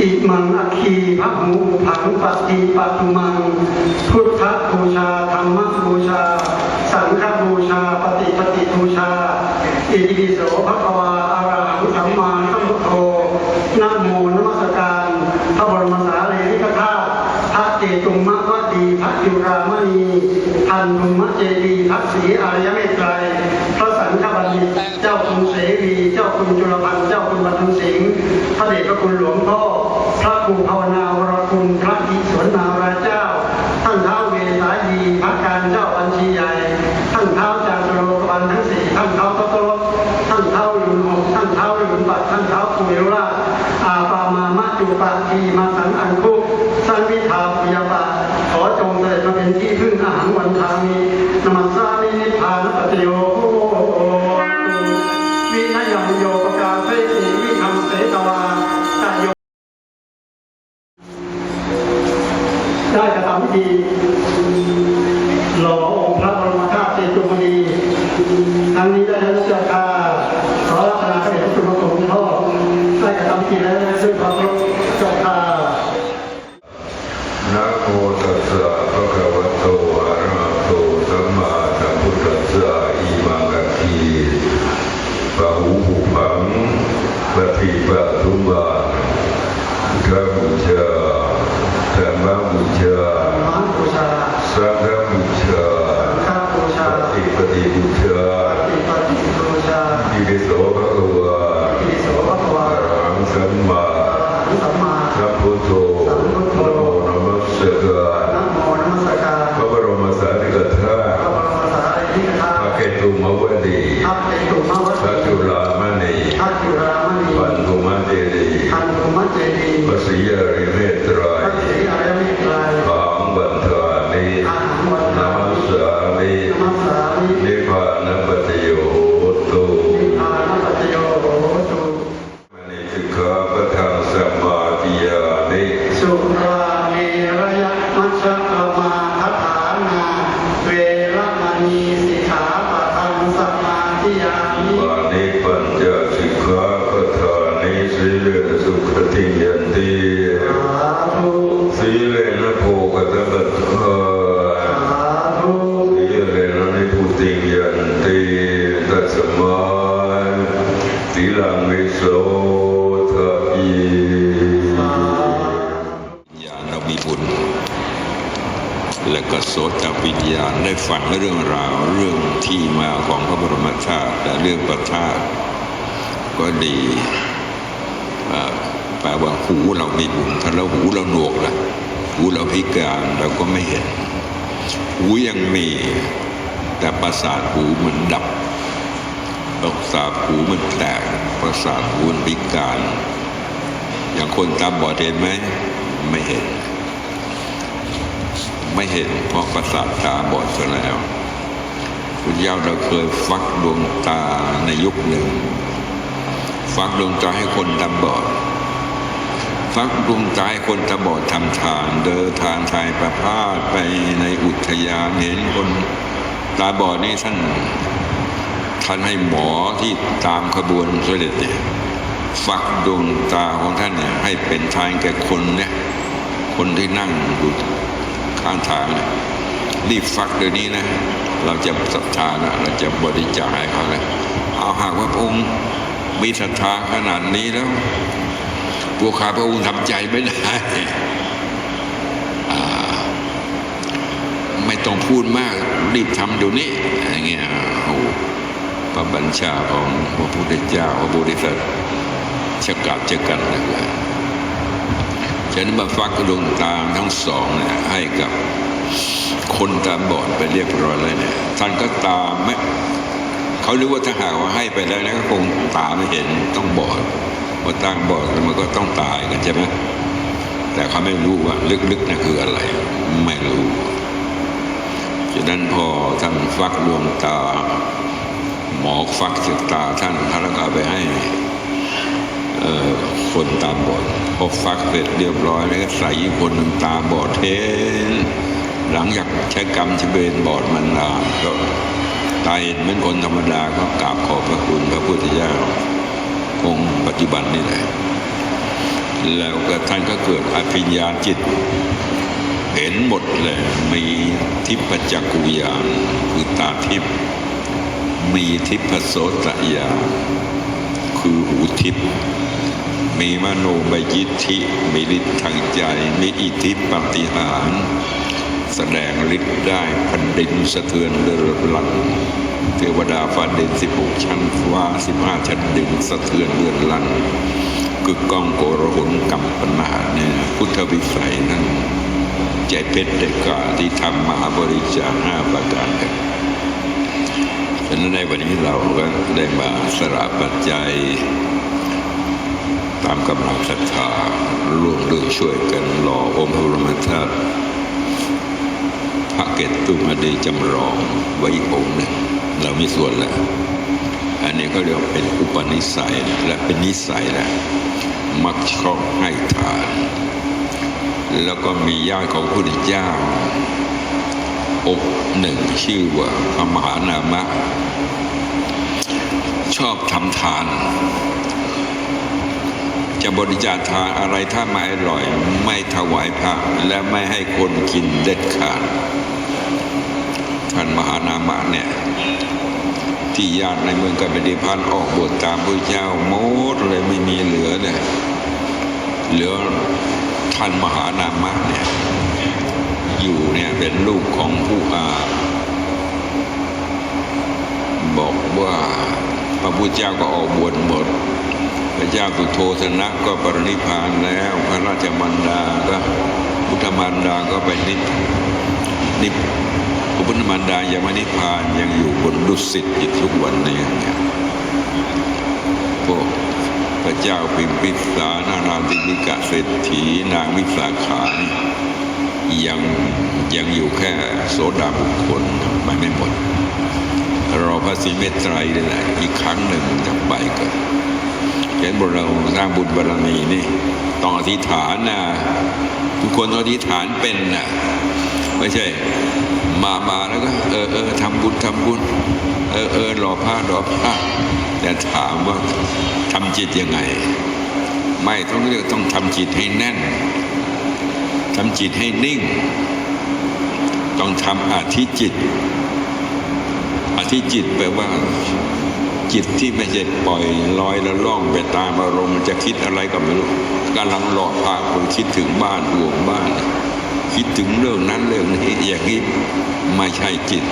อิมังอคีพระหูผังปฏิปัตุมัง พุทธบูชาธรรมบูชา สังฆบูชาปฏิปฏิบูชาอิติปิโสภะคะวาอะระหังสัมมาสัมพุทโธนะโมนมัสการพระบรมสารีริกธาตุพระเจตุมะวะดีพระจุรามณีทันทุมะเจดีย์พระศรีอารยเมตไตรพระสังฆบัณฑิตเจ้าคุณเสรี เจ้าคุณจุลพันธ์เจ้าคุณบรรทุสิงห์พระเดชพระคุณหลวงพ่อ พ ระครูภาวนาวรคุณพระอิศวรนาราเจ้า ท่านเท้าเวสายีพระการเจ้าบัญชีใหญ่ท่านเท้าจาตุโลกบันทั้งสี่ท่านเท้าตะโตรท่านเท้ายุนหกท่านเท้ายุนปัดท่านเท้าปุยราชอาปามามะจุปาทีมาสันอันคุสันวิทาปิยปะขอจงเสด็จมาเป็นที่พึ่งอาหารวันทามีนมัสสา ได้กระทำพิธีหล่อองค์พระบรมธาตุเจตุมณีทั้งนี้ได้รับเจ้าค่ะขอรัตนาพระเดชพระคุณพระคุณพ่อได้กระทำพิธีแล้วด้วยความเคารพเจ้าค่ะ นะโมตัสสะภะคะวะโตอะระหะโตสัมมาสัมพุทธัสสะอิมังกัคคีปะหูหุพังปะทิปะทุบาธรรมุชา ธ และก็โสตวิญญาณได้ฟังเรื่องราวเรื่องที่มาของพระบรมธาตุและเรื่องประธาตุก็ดีแปลว่าหูเรามีบุญถ้าเราหูเราหนวกล่ะ หูเราพิการเราก็ไม่เห็น หูยังมี แต่ประสาทหูมันดับประสาทหูมันแตกประสาทหูมันพิการ อย่างคนตาบอดเห็นไหมไม่เห็น ไม่เห็นเพราะประสาทตาบอดซะแล้วคุณยาเราเคยฟักดวงตาในยุคหนึ่ง ฟักดวงตาให้คนตาบอด ฟักดวงตาให้คนตาบอดทำทางเดินทางชายประพาสไปในอุทยานเห็นคนตาบอดนี่ท่านท่านให้หมอที่ตามขบวนเสด็จเนี่ยฟักดวงตาของท่านเนี่ยให้เป็นทางแก่คนเนี่ยคนที่นั่งอยู่ข้างทางเนี่ยรีบฟักเดี๋ยวนี้นะ เราจะศรัทธานะเราจะบริจาคให้เขาเลยเอาหากว่าพระองค์มีศรัทธาขนาดนี้แล้ว วกข้าพระองค์ทำใจไม่ได้ไม่ต้องพูดมากรีบทำเดี๋ยวนี้อย่างเงี้ยโอ้พระบัญชาของพระพุทธเจ้าพระบริษัทชะกัดชะกันเลยฉะนั้นมาฟักดวงตาทั้งสองเนี่ยให้กับคนตาบอดไปเรียบร้อยแล้วเนี่ยท่านก็ตาไม่เขารู้ว่าถ้าหากว่าให้ไปแล้วนะก็คงตาไม่เห็นต้องบอด พอตาบอดแล้วมันก็ต้องตายกันใช่ไหมแต่เขาไม่รู้ว่าลึกๆนั่คืออะไร ไม่รู้ฉะนั้นพอท่านฟักดวงตา หมอฟักจากตาท่านท่านก็เอาไปให้คนตาบอดพอฟักเสร็จเรียบร้อยแล้วก็ใส่คนหนึ่งตาบอดเทนหลังจากใช้กรรมชเบนบอดมันนานก็ตาเห็นเหมือนคนธรรมดาก็กราบขอบพระคุณพระพุทธเจ้า องค์ปัจจุบันนี่แหละ แล้วก็ท่านก็เกิดอภิญญาจิต เห็นหมดเลยมีทิพจักกุยานคือตาทิพมีทิพโสตญาณคือหูทิพมีมโนบยิทธิมีฤทธิ์ทางใจ มีอิทธิปาฏิหาร แสดงฤทธิ์ได้แผ่นดินสะเทือนเรือลัน เทวดาฟ้าดินสิบหกชั้นฟ้าสิบห้าชั้นดินสะเทือนเรือนลันกึกก้องโกรหนกัมปนาเนี่ยพุทธวิสัยนั้นใจเพชรเด็กกาที่ทำมหาบริจาคห้าประการกันฉะนั้นในวันนี้เราก็ได้มาสละปัจจัย ตามกำลังศรัทธาร่วมด้วยช่วยกันรอองค์พระบรมธาตุพระเกตตุมาดีจำลองไว้อีกองค์หนึ่ง เรามีส่วนแล้วอันนี้ก็เรียกว่าเป็นอุปนิสัยและเป็นนิสัยแหละมักชอบให้ทาน แล้วก็มีญาติของพระพุทธเจ้าองค์หนึ่งชื่อว่าพระมหานามะ ชอบทำทาน จะบริจาคทานอะไรถ้าไม่อร่อย ไม่ถวายพระและไม่ให้คนกินเด็ดขาด ท่านมหานามะ เนี่ยที่ญาติในเมืองกัปดิพันธ์ออกบวชตามพระเจ้าหมดเลยไม่มีเหลือเลยเหลือท่านมหานามะเนี่ยอยู่เนี่ยเป็นลูกของผู้อาบอกว่าพระพุทธเจ้าก็ออกบวชหมดพระเจ้าสุโธทนะก็ปรินิพานแล้ว พระราชมันดาก็พุทธมารดาก็ไปนิพนิพ พุทธมารดายังไม่นิพพานยังอยู่บนดุสิตอยู่ทุกวันนี้เนี่ยพวกพระเจ้าพิมพิสารนาราธินิกะเศรษฐีนางวิสาขานี่ยังยังอยู่แค่โสดาบุคคลไปไม่หมดรอพระศรีเมตไตรนี่แหละอีกครั้งหนึ่งจะไปกันเห็นบุญเราสร้างบุญบารมีนี่ต้องอธิษฐานนะทุกคนองอธิษฐานเป็นนะ ไม่ใช่ มามาแล้วก็เออเออทำบุญทำบุญ เออเออรอพระรอพระแต่ถามว่าทำจิตยังไง ไม่ต้องเรียกต้องทำจิตให้แน่นทำจิตให้นิ่ง ต้องทำอาธิจิตอธิจิตแปลว่าจิตที่ไม่ใช่ปล่อยลอยละล่องไปตามอารมณ์จะคิดอะไรก็ไม่รู้กำลังหลอกพาคนคิดถึงบ้านห่วงบ้าน คิดถึงเรื่องนั้นเรื่องนี้อย่างนี้ไม่ใช่จิต